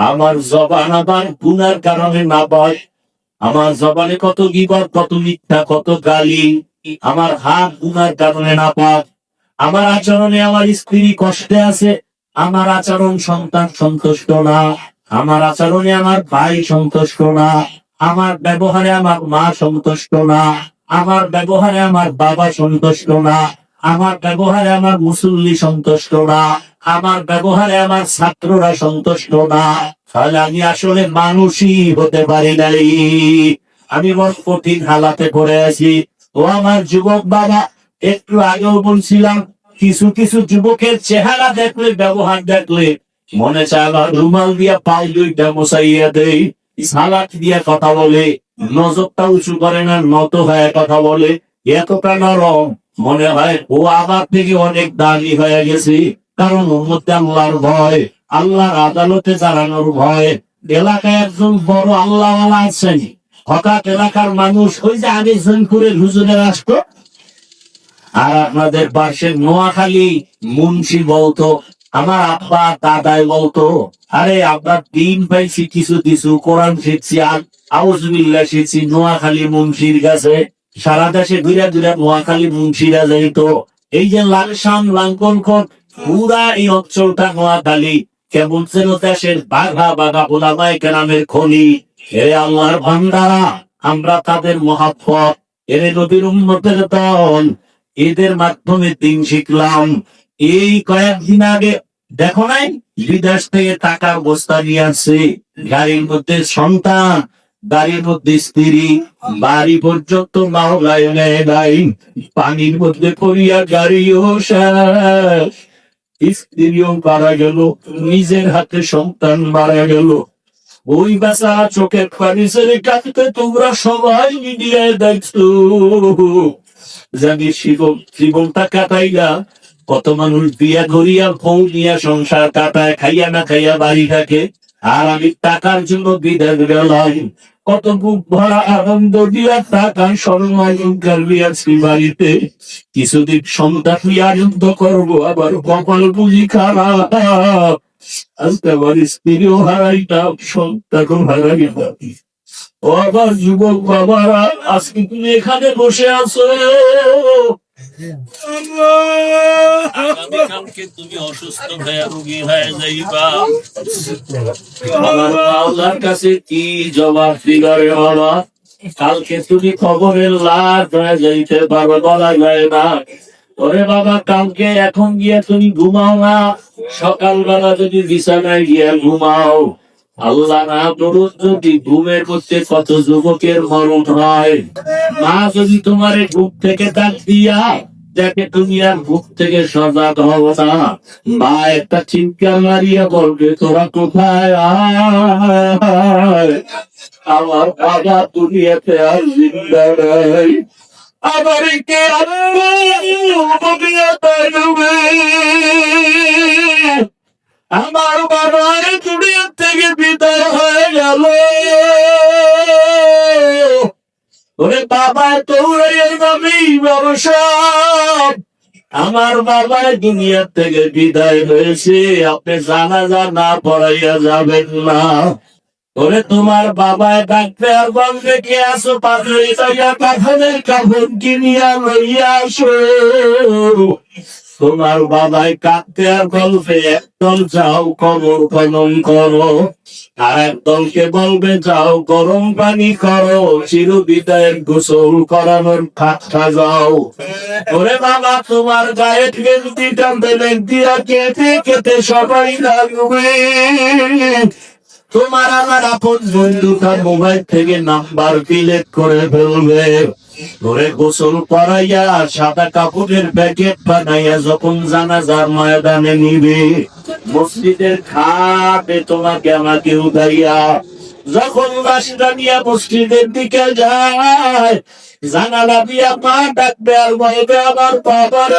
আমার জবান আবার গুনার কারণে না পায় আমার জবানে কত গিবর কত মিথ্যা, কত গালি। আমার হাত গুনার কারণে না পাক আমার আচরণে আমার স্ত্রী কষ্টে আছে। আমার আচরণ সন্তান সন্তুষ্ট না। আমার আচরণে আমার ভাই সন্তুষ্ট না। আমার ব্যবহারে আমার মা সন্তুষ্ট না। আমার ব্যবহারে আমার বাবা সন্তুষ্ট না। আমার ব্যবহারে আমার মুসল্লি সন্তুষ্ট না, আমার ব্যবহারে আমার ছাত্ররা সন্তুষ্ট না। তাহলে আমি আসলে মানুষই হতে পারি নাই। আমি বড় কঠিন হালাতে পড়ে আছি। ও আমার যুবক বাবা, একটু আগেও বলছিলাম, কিছু কিছু যুবকের চেহারা দেখলে, ব্যবহার দেখলে, মনে চায় রুমাল দিয়া পাল দুইটা মশাইয়া দেই সালাট দিয়া কথা বলে, নজরটা উঁচু করে না, নত হয়ে কথা বলে, এতটা নরম। মনে হয় ও আমার থেকে অনেক দামি হয়ে গেছে। কারণ ওর মধ্যে আল্লাহর ভয়, আল্লাহর আদালতে দাঁড়ানোর ভয়। এলাকায় একজন বড় আল্লাহ আছেন। হঠাৎ এলাকার মানুষ, ওই যে আগে করে হুজুরের আসতো আর আপনাদের পাশের নোয়াখালী মুন্সি বলতো, আমার আব্বা, দাদাই বলতো, আরে আপনার দিন পাইছি, কিছু কিছু, কোরআন শিখছি, আর আউজবিল্লা শিখছি নোয়াখালী মুন্সির কাছে। সারা দেশে ঘুরে ঘুরে নোয়াখালী, মুন্সিরা যাইতো এই যে লালসাম লাঙ্কনকট পুরা এই অঞ্চলটা নোয়াখালী। কেমন ছিল দেশের বাঘা বাঘা ওলামায় কেরামের খনি। হে আল্লাহর ভান্ডারা, আমরা তাদের মহাফত এর নবীর উন্নতের দল, এদের মাধ্যমে দিন শিখলাম। এই কয়েকদিন আগে, দেখো নাই, বিদেশ থেকে টাকার বস্তা নিয়ে আসছে। গাড়ির মধ্যে সন্তান গাড়ির মধ্যে স্ত্রী, বাড়ি পর্যন্ত মাওলায় নেয় নাই। পানির মধ্যে পড়িয়া গাড়িও স্ত্রীও মারা গেল, নিজের হাতে সন্তান মারা গেল। ওই বাসা চোখের পানি ছেড়ে কাঁদতে তোমরা সবাই মিডিয়ায় দেখছ। জানি জীবন জীবনটা কাটাইয়া কত মানুষ বিয়া ধরিয়া ফৌ নিয়া সংসার কাটায়, খাইয়া না খাইয়া বাড়ি থাকে। আর আমি টাকার জন্য বিদায় গেলাম কত বুক ভরা আনন্দ দিয়া টাকা সর্বায়ঙ্কার দিয়াছি বাড়িতে। কিছুদিন সন্তান আনন্দ করব, আবার কপাল বুঝি খারাপ। আজকে আমার স্ত্রীও হারাইতাম, সন্তানও হারাইতাম ও আবার যুবক বাবারা, আজকে তুমি এখানে বসে আছো। আগামীকালকে তুমি অসুস্থ হয়ে রোগী হয়ে যাইবা। কাছে কি জবাব বাবা? কালকে তুমি খবরের লাভ হয়ে যাইতে পারবে বলা যায় না। ওরে বাবা, কালকে এখন গিয়ে তুমি ঘুমাও না। সকালবেলা যদি বিছানায় গিয়ে ঘুমাও। আল্লাহ না করুন ঘুমের মধ্যে কত যুবকের মরণ হয়? মা যদি তোমার ঘুম থেকে তাক দিয়া দেখে থেকে সজাগ হব না একটা মারিয়া বলবে, তোরা কোথায়? আমার বাবা দুনিয়াতে আর জিন্দা নাই। আমার বাবা থেকে হয়ে ওরে বাবা তোরাইয়ের নামে ব্যবসা। আমার বাবা দুনিয়া থেকে বিদায় হয়েছে, আপনি জানাজা না পড়াইয়া যাবেন না। ওরে তোমার বাবা ডাকতে আর বলবে কে আসো পাথরে পাথরের কাপড় কিনিয়া লইয়া আসো। তোমার বাবাই কাঁদতে আর বলবে একদল যাও, কবর খনন করো। আর একদলকে বলবে, যাও, গরম পানি করো চির বিদায়ের গোসল করানোর খাটটা যাও। ওরে বাবা, তোমার গায়ে গেলতি টানতে দিয়া কেটে কেটে সবাই লাগবে। তোমার আমার আপন বন্ধু তার মোবাইল থেকে নাম্বার ডিলেট করে ফেলবে। ধরে গোসল করাইয়া সাদা কাপড়ের প্যাকেট বানাইয়া যখন জানাজার ময়দানে নিবে, মসজিদের খাটে তোমাকে আমাকে উদাইয়া যখন লাশটা নিয়ে মসজিদের দিকে যায়, জানালা দিয়া পা ডাকবে আর বলবে, আমার বাবার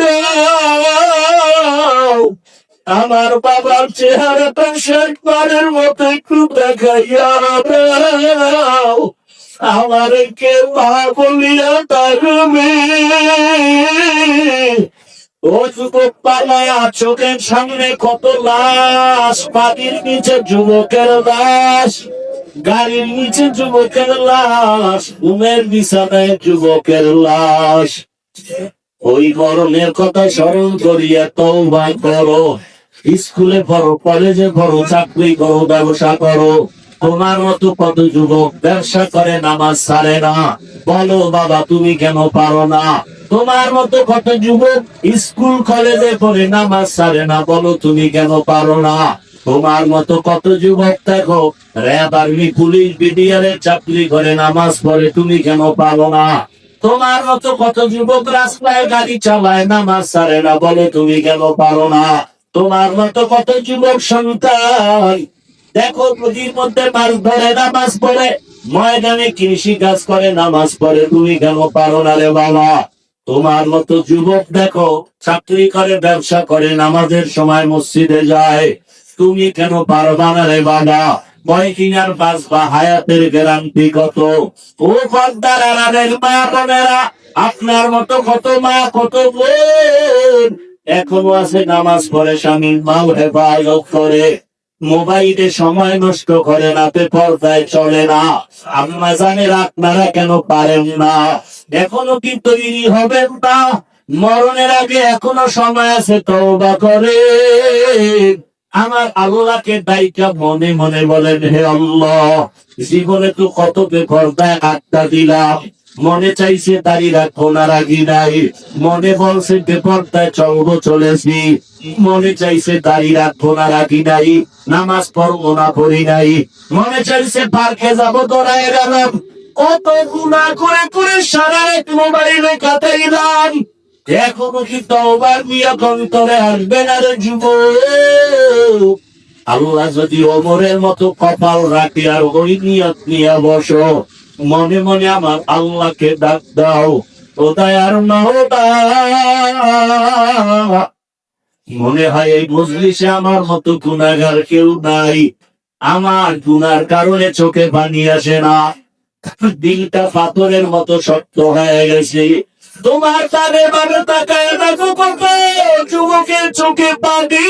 দাও আমার বাবার চেহারাটা শেখবারের মতো একটু দেখাইয়া আমার কে মা বলিয়া তার ও চোখের সামনে কত লাশ? পানির নিচে যুবকের লাশ, গাড়ির নিচে যুবকের লাশ, ঘুমের বিছানায় যুবকের লাশ। ওই মরণের কথা স্মরণ করিয়া তওবা করো। স্কুলে পড়ো কলেজে পড়ো চাকরি করো, ব্যবসা করো। তোমার মতো কত যুবক ব্যবসা করে, নামাজ ছাড়ে না। বলো, বাবা, তুমি কেন পারো না? তোমার মতো কত যুবক স্কুল, কলেজে পড়ে, নামাজ ছাড়ে না। বলো, তুমি কেন পারো না? তোমার মতো কত যুবক দেখো, র্যাব, আর্মি, পুলিশ বিডিআরের চাকরি করে, নামাজ পড়ে, তুমি কেন পারো না? তোমার মতো কত যুবক রাস্তায় গাড়ি চালায়, নামাজ ছাড়ে না। বলে, তুমি কেন পারো না? তোমার মতো কত যুবক সন্তান দেখো নদীর মধ্যে মাছ ধরে নামাজ পড়ে। ময়দানে কৃষি কাজ করে, নামাজ পড়ে। তুমি কেন পারো না রে বাবা? তোমার মতো যুবক দেখো, চাকরি করে, ব্যবসা করে, নামাজের সময় মসজিদে যায়। তুমি কেন পারবা না রে বাবা? কয়েকদিন আর বাঁচবা হায়াতের গ্যারান্টি কত? ও পর্দার আড়ালের মা বোনেরা, আপনার মতো কত মা, কত বোন। এখনও আছে নামাজ পড়ে, স্বামীর মাও হেফাজত করে মোবাইলে সময় নষ্ট করে না পর্দায় চলে না। আম্মা জানের আপনারা কেন পারেন না। এখনও কি তৈরি হবেন না। মরণের আগে এখনও সময় আছে, তওবা করে। আমার আল্লাহকে দায়িকা মনে মনে বলেন, হে আল্লাহ, জীবনে তো কত বেপরদায় আড্ডা দিলাম। মনে চাইছে দাঁড়িয়ে রাখব না, রাগি নাই। মনে বলছে বেপরদায় চলবো, চলেছি। মনে চাইছে দাঁড়িয়ে রাখব না রাগি নাই, নামাজ পড়ব না, পড়ি নাই। মনে চাইছে পার্কে যাব দৌড়ায় গেলাম। কত গুণা করে করে সারা এক মোবাইলে কাটাইলাম এখনও কি তওবার নিয়ে অন্তরে আসবে না রে যুবক? আল্লাহ যদি ওমরের মতো কপাল রাখি আর ওই নিয়ত নিয়ে বসো, মনে মনে আমার আল্লাহকে ডাক দাও। ও দয়ার নহতা মনে হয় এই মজলিসে আমার মতো গুণাগার কেউ নাই। আমার গুনার কারণে চোখে পানি আসে না। দিলটা পাথরের মতো শক্ত হয়ে গেছে। তোমার তারে তাকায় যুবকের চোখে পানি।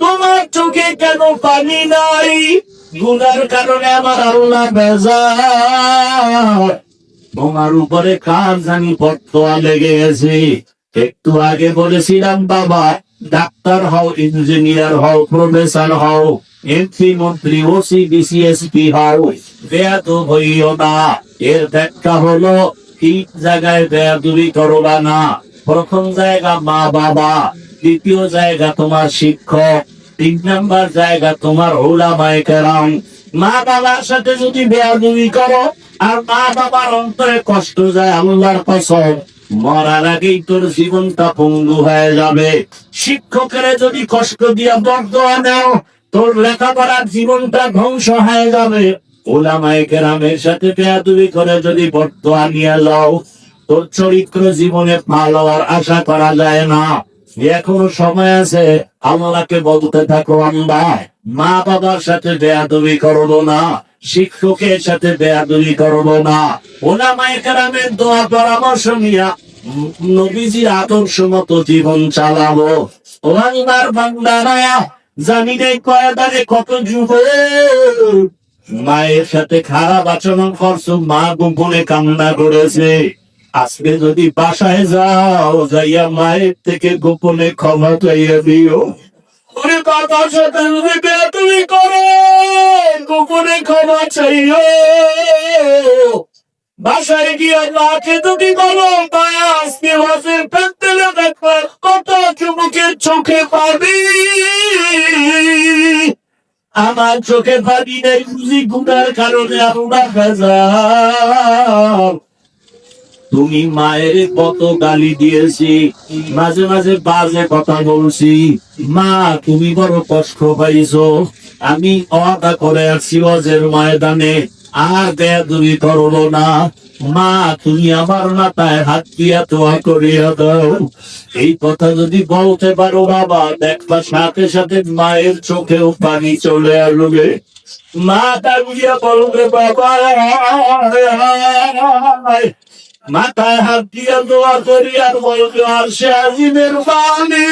তোমার চোখে কেন পানি নাই? গুনার কারণে আমার আল্লাহ বেজার। তোমার উপরে কার জানি পত্তয়া লেগে গেছে। একটু আগে বলেছিলাম, বাবা, ডাক্তার হও, ইঞ্জিনিয়ার হও প্রফেসর হও এমপি মন্ত্রী ওসি বিসিএসপি হও বেয়াত হইও না। এর ব্যাখ্যা হলো, ঠিক জায়গায় বেয়াদুরি করবা না। প্রথম জায়গা মা, বাবা, দ্বিতীয় জায়গা তোমার শিক্ষক, তিন নাম্বার জায়গা তোমার ওলামায়ে কেরাম। মা, বাবার সাথে যদি বেয়াদুরি করো, আর মা, বাবার অন্তরে কষ্ট যায়, আল্লাহর কসম। মরার আগেই তোর জীবনটা পঙ্গু হয়ে যাবে। শিক্ষকের যদি কষ্ট দিয়া বর্দোয়া নেও তোর লেখাপড়ার জীবনটা ধ্বংস হয়ে যাবে। ওলামায়ে সাথে বেয়াদুরি করে যদি নিয়ে লও তোর চরিত্র জীবনে ভালো আর আশা করা যায় না। এখনও সময় আছে, আল্লাহকে বলতে থাকো আমরা মা বাবার সাথে বেয়াদবি করব না, শিক্ষকের সাথে বেয়াদবি করব না। ওলামায়ে কেরামের দোয়া, পরামর্শ নিয়া নবীজির আদর্শ মতো জীবন চালাবো। ও আল্লাহর বান্দারায়া জানি রে কয়দারে কত যুব মায়ের সাথে খারাপ আচরণ করছ, মা গোপনে কান্না করেছে। আজকে যদি বাসায় যাও, যাইয়া মায়ের থেকে গোপনে ক্ষমা চাইয়া দিও। যদি করো, গোপনে ক্ষমা চাইও। বাসায় গিয়ে মাকে যদি বলো মায়া আজকে প্যান্ডেলে দেখবার কত যুবকের চোখে পাবি। আমার চোখে পাবি নেই বুঝি গুনার কারণে আমরা ভেজাল তুমি মায়ের কত গালি দিয়েছি, মাঝে মাঝে বাজে কথা বলছি। মা, তুমি বড় কষ্ট পাইছো। আমি অদা করে আসছি অজের ময়দানে। আর দেয়া তুমি করব না। মা, তুমি আমার মাথায় হাত দিয়া তোয়া করিয়া দাও। এই কথা যদি বলতে পারো বাবা, দেখবা সাথে সাথে মায়ের চোখেও পানি চলে আসবে। মা তা বুঝিয়া বলবে, বাবা, মাথায় হাত দিয়া দোয়া করি আর বলবে, আর সে আজিমের বাণী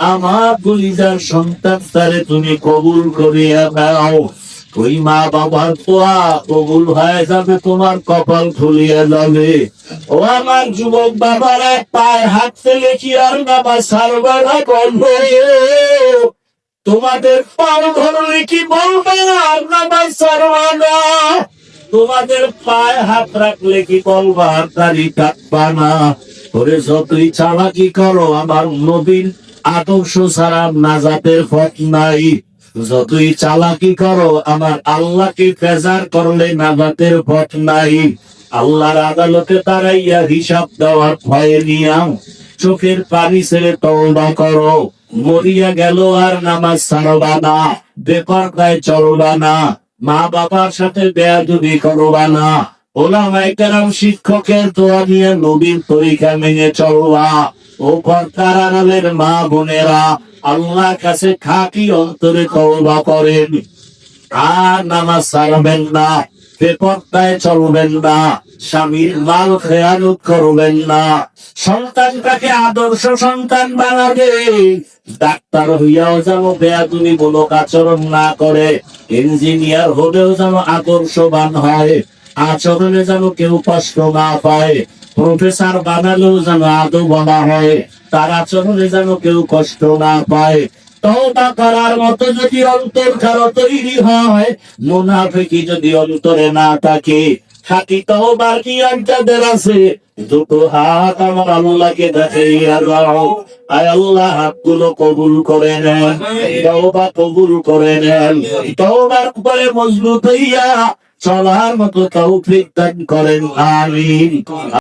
আমার কলিজার সন্তান, তারে তুমি কবুল করিয়া দাও ওই মা বাবার দোয়া কবুল হয়ে যাবে, তোমার কপাল খুলিয়া যাবে। ও আমার যুবক বাবার এক পায়ে হাত ফেলে কি আর বাবা সারবে না তোমাদের পাও ধরলে কি বলবে আর বাবা সারবা তোমাদের পায়ে হাত রাখলে কি বলবা, আর তারি কাটবা না? করে যতই চালাকি করো, আমার নবীন আদর্শ ছাড়া নাজাতের পথ নাই। যতই চালাকি করো, আমার আল্লাহকে ফেজার করলে নাজাতের পথ নাই। আল্লাহর আদালতে তারাইয়া হিসাব দেওয়ার ভয়ে নিয়াম চোখের পানি ছেড়ে তওবা করো। মরিয়া গেল আর নামাজ ছাড়বা না বেকার গায়ে চলবা না মা বাবার সাথে বেয়াদুবি করবা না। ওলামাই কেরাম শিক্ষকের দোয়া নিয়ে নবীন তরিকা মেনে চলবা। মা বোনেরা আল্লাহ কাছে অন্তরে করেন। আর নামাজ না চলবেন না, স্বামীর মাল করবেন না। সন্তানটাকে আদর্শ সন্তান বানাবে। ডাক্তার হইয়াও যেন বেয়াদুনি মূলক আচরণ না করে, ইঞ্জিনিয়ার হলেও যেন আদর্শবান হয়, আচরণে যেন কেউ কষ্ট না পায়। প্রফেসর বানালেও যেন আদৌ বলা হয়, তার আচরণে যেন কেউ কষ্ট না পায়। তওবা করার মতো যদি অন্তর কারও তৈরি হয়, মুনাফিকি যদি অন্তরে না থাকে, খাটি তওবার কি আন্তাদের আছে? দুটো হাত আমার আল্লাহকে দেখাইয়া দাও। আয় আল্লাহ, হাতগুলো কবুল করে নেন, তওবা কবুল করে নেন। তওবার উপরে মজবুত হইয়া চলার মতো তৌফিক দান করেন, আমিন।